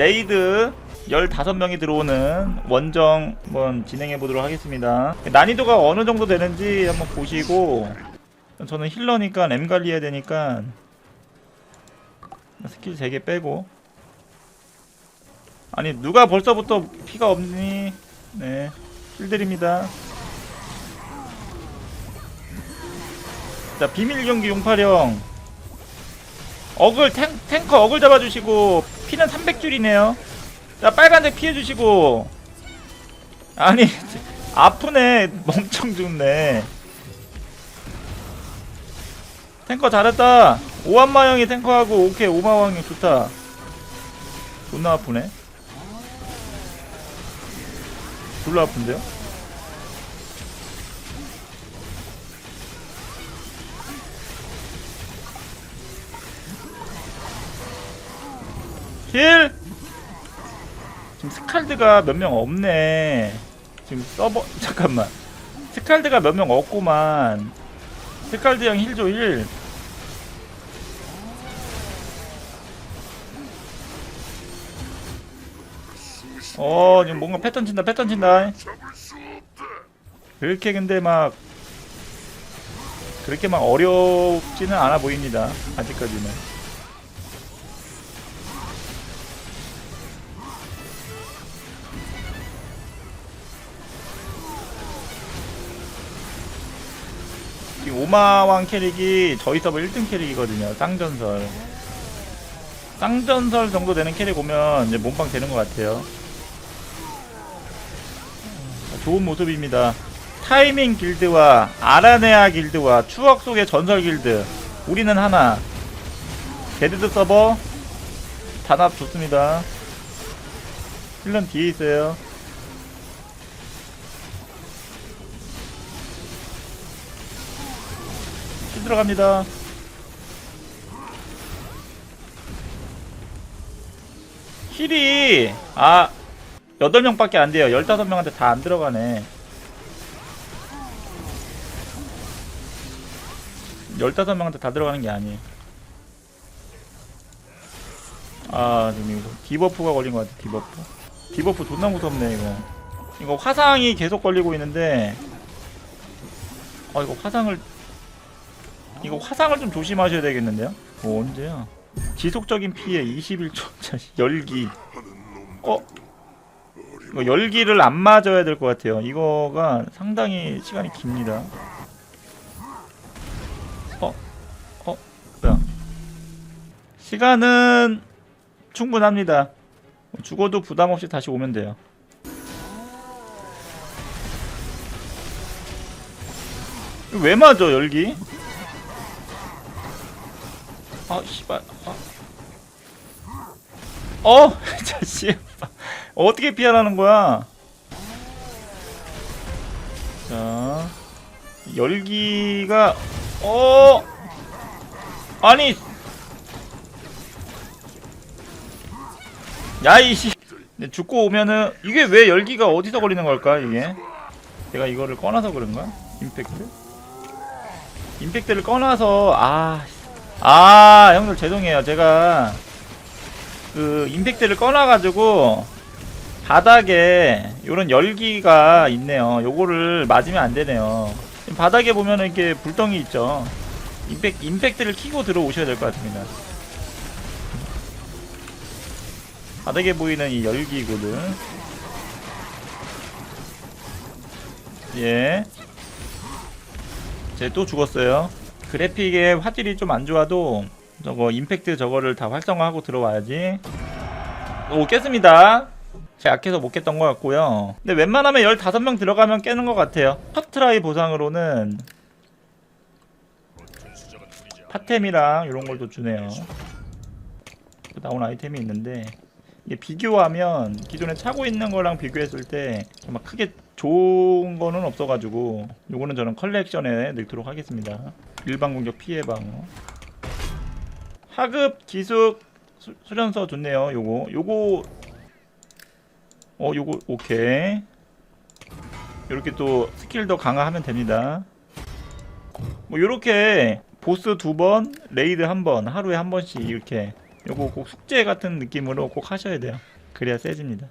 레이드 15명이 들어오는 원정 한번 진행해 보도록 하겠습니다. 난이도가 어느 정도 되는지 한번 보시고 저는 힐러니까 M 관리해야 되니까 스킬 3개 빼고 아니 누가 벌써부터 피가 없니? 네. 힐드립니다. 자 비밀 경기 용파령 어글 탱, 탱커 어글 잡아주시고 피는 300줄이네요. 자 빨간색 피해주시고. 아니 아프네. 멍청 죽네. 탱커 잘했다. 오한마 형이 탱커하고 오케이 오마왕 형 좋다. 존나 아프네. 졸라 아픈데요? 힐! 지금 스칼드가 몇 명 없네. 지금 서버, 잠깐만. 스칼드가 몇 명 없구만. 스칼드 형힐 줘, 힐. 어, 지금 뭔가 패턴 친다, 패턴 친다. 그렇게 근데 막, 그렇게 막 어렵지는 않아 보입니다. 아직까지는. 이 오마왕 캐릭이 저희 서버 1등 캐릭이거든요. 쌍전설. 쌍전설 정도 되는 캐릭 오면 이제 몸빵 되는 것 같아요. 좋은 모습입니다. 타이밍 길드와 아라네아 길드와 추억 속의 전설 길드. 우리는 하나. 데드드 서버 단합 좋습니다. 힐런 뒤에 있어요. 힐 들어갑니다. 힐이 아 8명밖에 안 돼요. 15명한테 다 안 들어가네. 15명한테 다 들어가는 게 아니에요. 아, 지금 이거 디버프가 걸린 것 같아, 디버프. 디버프 존나 무섭네, 이거. 이거 화상이 계속 걸리고 있는데, 아, 이거 화상을, 이거 화상을 좀 조심하셔야 되겠는데요? 뭐, 언제야? 지속적인 피해 21초, 자, 열기. 어? 이거 열기를 안 맞아야 될 것 같아요. 이거가 상당히 시간이 깁니다. 어? 어? 뭐야? 시간은 충분합니다. 죽어도 부담 없이 다시 오면 돼요. 왜 맞아 열기? 아 씨발. 아. 어, 자씨. 어떻게 피하라는 거야? 자, 열기가 어 아니 야이씨 네, 죽고 오면은 이게 왜 열기가 어디서 걸리는 걸까 이게 내가 이거를 꺼놔서 그런가 임팩트 임팩트를 꺼놔서 아 아, 형들 죄송해요. 제가 그 임팩트를 꺼놔가지고 바닥에 요런 열기가 있네요. 요거를 맞으면 안 되네요. 지금 바닥에 보면은 이렇게 불덩이 있죠. 임팩, 임팩트를 키고 들어오셔야 될 것 같습니다. 바닥에 보이는 이 열기거든. 예. 제또 죽었어요. 그래픽의 화질이 좀 안 좋아도 저거 임팩트 저거를 다 활성화하고 들어와야지. 오 깼습니다. 제가 약해서 못 깼던 것 같고요. 근데 웬만하면 15명 들어가면 깨는 것 같아요. 첫 트라이 보상으로는 파템이랑 이런 걸 또 주네요. 또 나온 아이템이 있는데 이게 비교하면 기존에 차고 있는 거랑 비교했을 때막 크게 좋은 거는 없어가지고 요거는 저는 컬렉션에 넣도록 하겠습니다. 일반 공격 피해 방어. 하급 기숙 수, 수련서 좋네요. 요거 요거 어 요거 오케이. 이렇게 또 스킬도 강화하면 됩니다. 뭐 요렇게 보스 두 번, 레이드 한 번, 하루에 한 번씩 이렇게 요거 꼭 숙제 같은 느낌으로 꼭 하셔야 돼요. 그래야 세집니다.